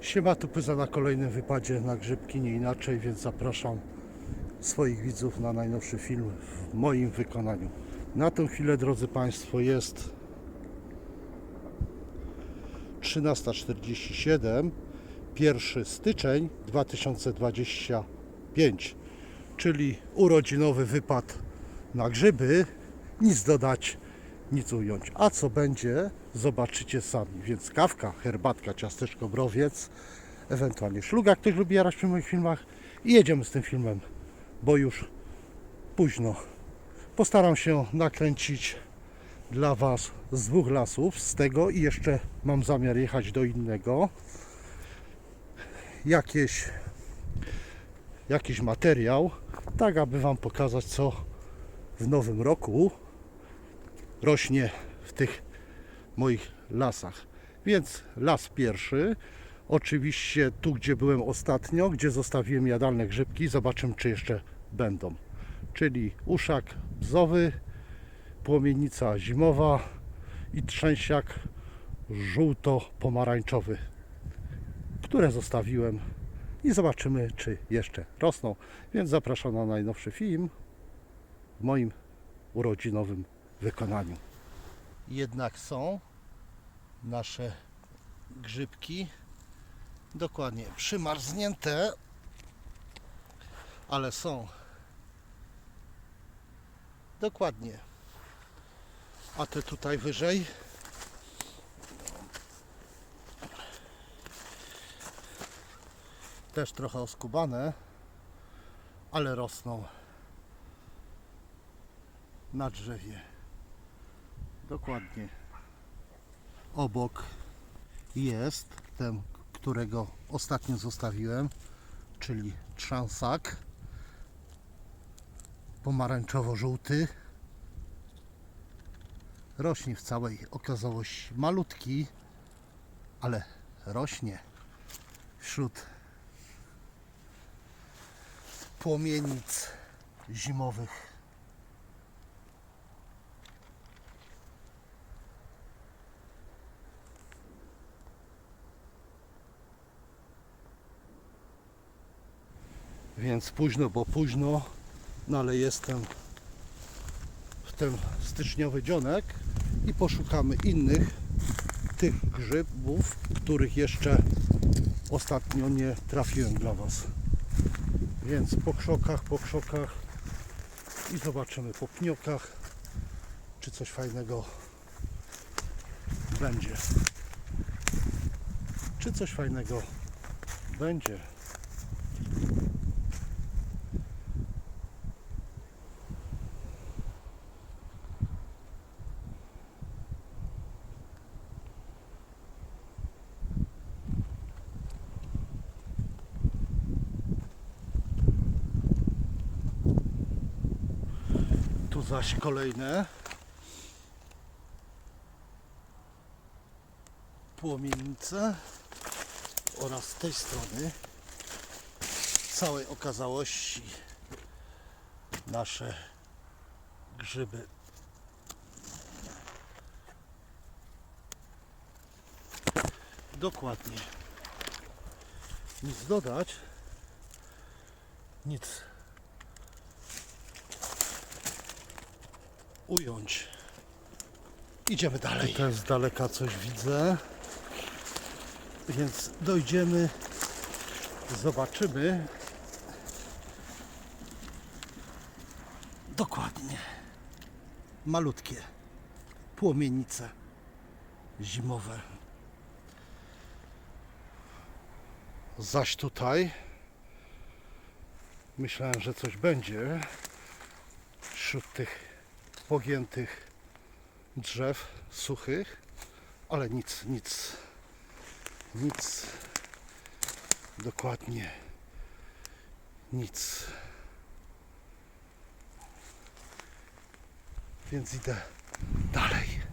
Siema tu Pyza na kolejnym wypadzie na grzybki, nie inaczej, więc zapraszam swoich widzów na najnowszy film w moim wykonaniu. Na tę chwilę, drodzy Państwo, jest 13.47, 1 styczeń 2025, czyli urodzinowy wypad na grzyby. Nic dodać, nic ująć. A co będzie, zobaczycie sami. Więc kawka, herbatka, ciasteczko, browiec, ewentualnie szluga. Ktoś lubi jarać przy moich filmach i jedziemy z tym filmem, bo już późno. Postaram się nakręcić dla Was z dwóch lasów, z tego i jeszcze mam zamiar jechać do innego. Jakieś, jakiś materiał, tak aby Wam pokazać, co w nowym roku rośnie w tych moich lasach. Więc las pierwszy, oczywiście tu, gdzie byłem ostatnio, gdzie zostawiłem jadalne grzybki, zobaczymy, czy jeszcze będą. Czyli uszak bzowy, płomienica zimowa i trzęsiak żółto-pomarańczowy, które zostawiłem i zobaczymy, czy jeszcze rosną. Więc zapraszam na najnowszy film w moim urodzinowym wykonaniu. Jednak są nasze grzybki dokładnie przymarznięte, ale są dokładnie. A te tutaj wyżej też trochę oskubane, ale rosną na drzewie. Dokładnie. Obok jest ten, którego ostatnio zostawiłem, czyli trzansak pomarańczowo-żółty. Rośnie w całej okazałości malutki, ale rośnie wśród płomienic zimowych. Więc późno, bo późno, no ale jestem w ten styczniowy dzionek i poszukamy innych tych grzybów, których jeszcze ostatnio nie trafiłem dla Was. Więc po krzokach, po krzokach i zobaczymy po pniokach, czy coś fajnego będzie. Czy coś fajnego będzie. Zaś kolejne płomienice oraz z tej strony całej okazałości nasze grzyby. Dokładnie. Nic dodać, nic ująć. Idziemy dalej. Tutaj z daleka coś widzę. Więc dojdziemy, zobaczymy. Dokładnie. Malutkie płomienice zimowe. Zaś tutaj myślałem, że coś będzie wśród tych pogiętych drzew suchych, ale nic, nic, nic, dokładnie nic. Więc idę dalej.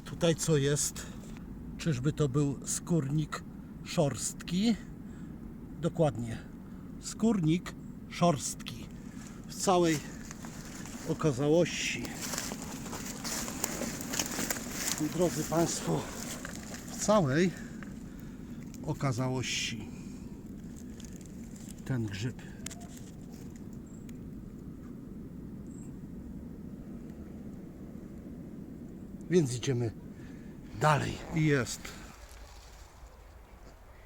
Tutaj co jest? Czyżby to był skórnik szorstki? Dokładnie. Skórnik szorstki. W całej okazałości. Drodzy Państwo, w całej okazałości ten grzyb. Więc idziemy dalej. I jest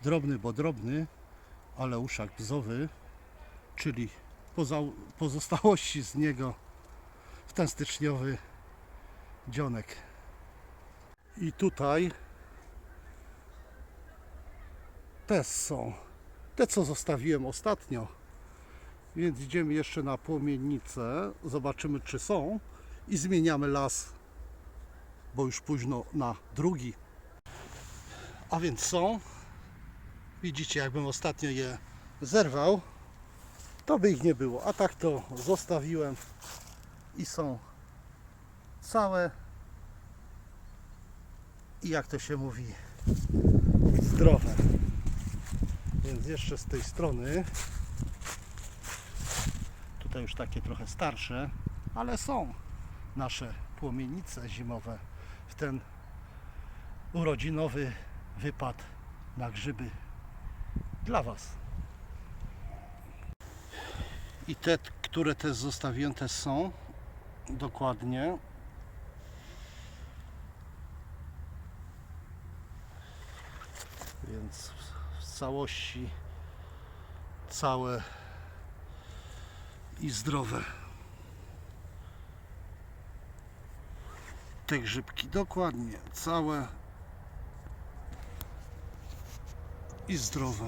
drobny, bo drobny, ale uszak bzowy, czyli pozostałości z niego w ten styczniowy dzionek. I tutaj te są. Te, co zostawiłem ostatnio. Więc idziemy jeszcze na płomiennicę. Zobaczymy, czy są. I zmieniamy las, bo już późno na drugi. A więc są. Widzicie, jakbym ostatnio je zerwał, to by ich nie było. A tak to zostawiłem i są całe. I jak to się mówi, zdrowe. Więc jeszcze z tej strony. Tutaj już takie trochę starsze, ale są nasze płomienice zimowe ten urodzinowy wypad na grzyby dla Was. I te, które też zostawiłem, też są dokładnie. Więc w całości całe i zdrowe. Te grzybki dokładnie całe i zdrowe.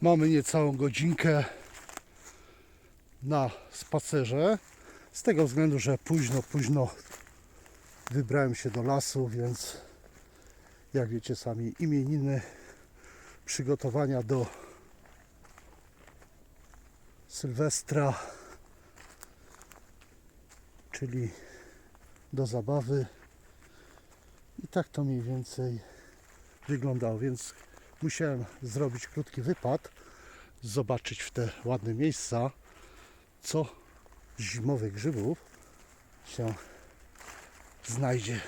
Mamy niecałą godzinkę na spacerze. Z tego względu, że późno, późno wybrałem się do lasu, więc jak wiecie sami imieniny, przygotowania do Sylwestra, czyli do zabawy. I tak to mniej więcej wyglądało, więc musiałem zrobić krótki wypad, zobaczyć w te ładne miejsca, co zimowych grzybów się znajdzie.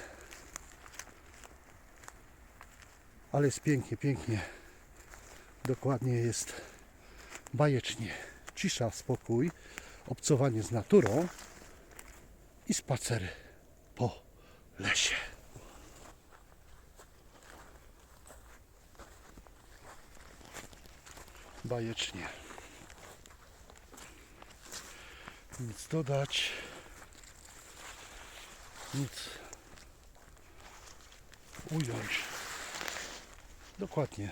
Ale jest pięknie, pięknie. Dokładnie jest bajecznie. Cisza, spokój, obcowanie z naturą i spacery po lesie. Bajecznie. Nic dodać, nic ująć. Dokładnie.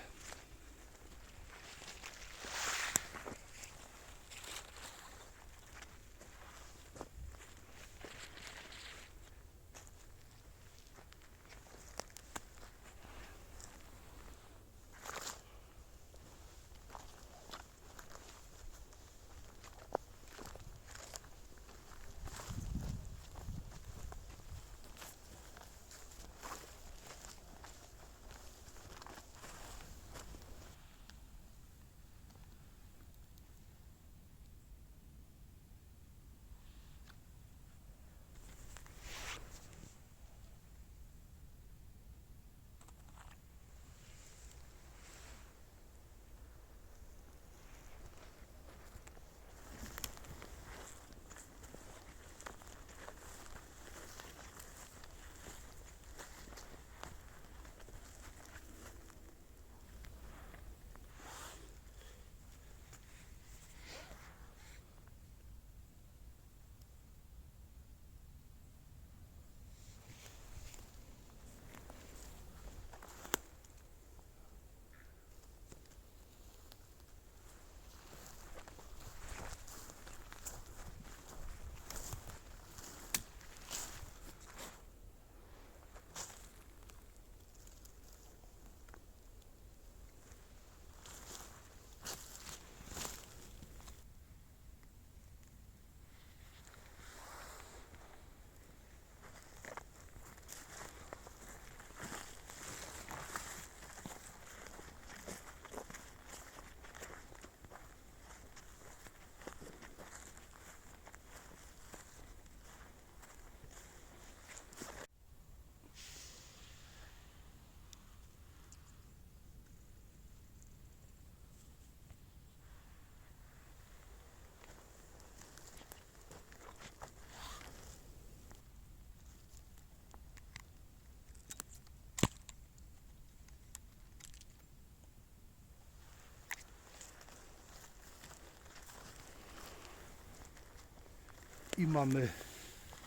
I mamy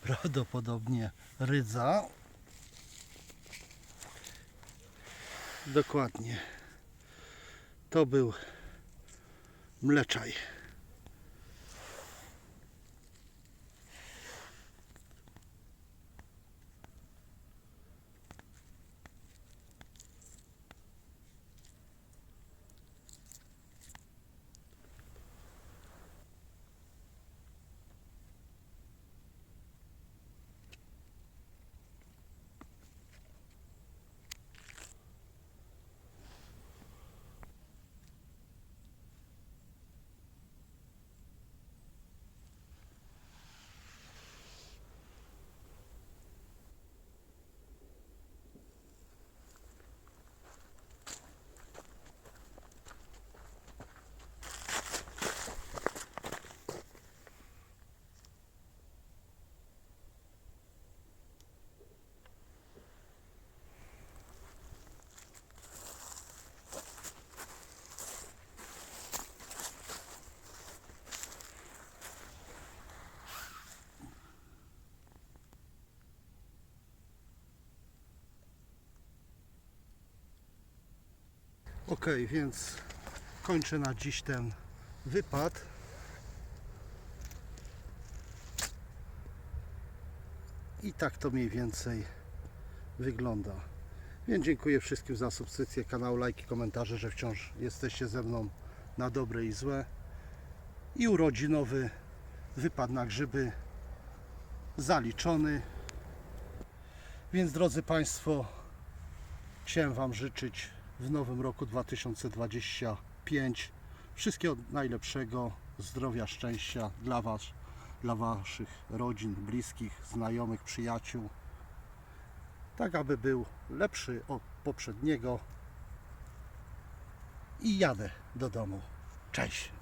prawdopodobnie rydza. Dokładnie. To był mleczaj. Ok, więc kończę na dziś ten wypad. I tak to mniej więcej wygląda. Więc dziękuję wszystkim za subskrypcję kanału, lajki, komentarze, że wciąż jesteście ze mną na dobre i złe. I urodzinowy wypad na grzyby zaliczony. Więc drodzy Państwo, chciałem Wam życzyć w nowym roku 2025 wszystkiego najlepszego, zdrowia, szczęścia dla Was, dla Waszych rodzin, bliskich, znajomych, przyjaciół. Tak, aby był lepszy od poprzedniego. I jadę do domu. Cześć!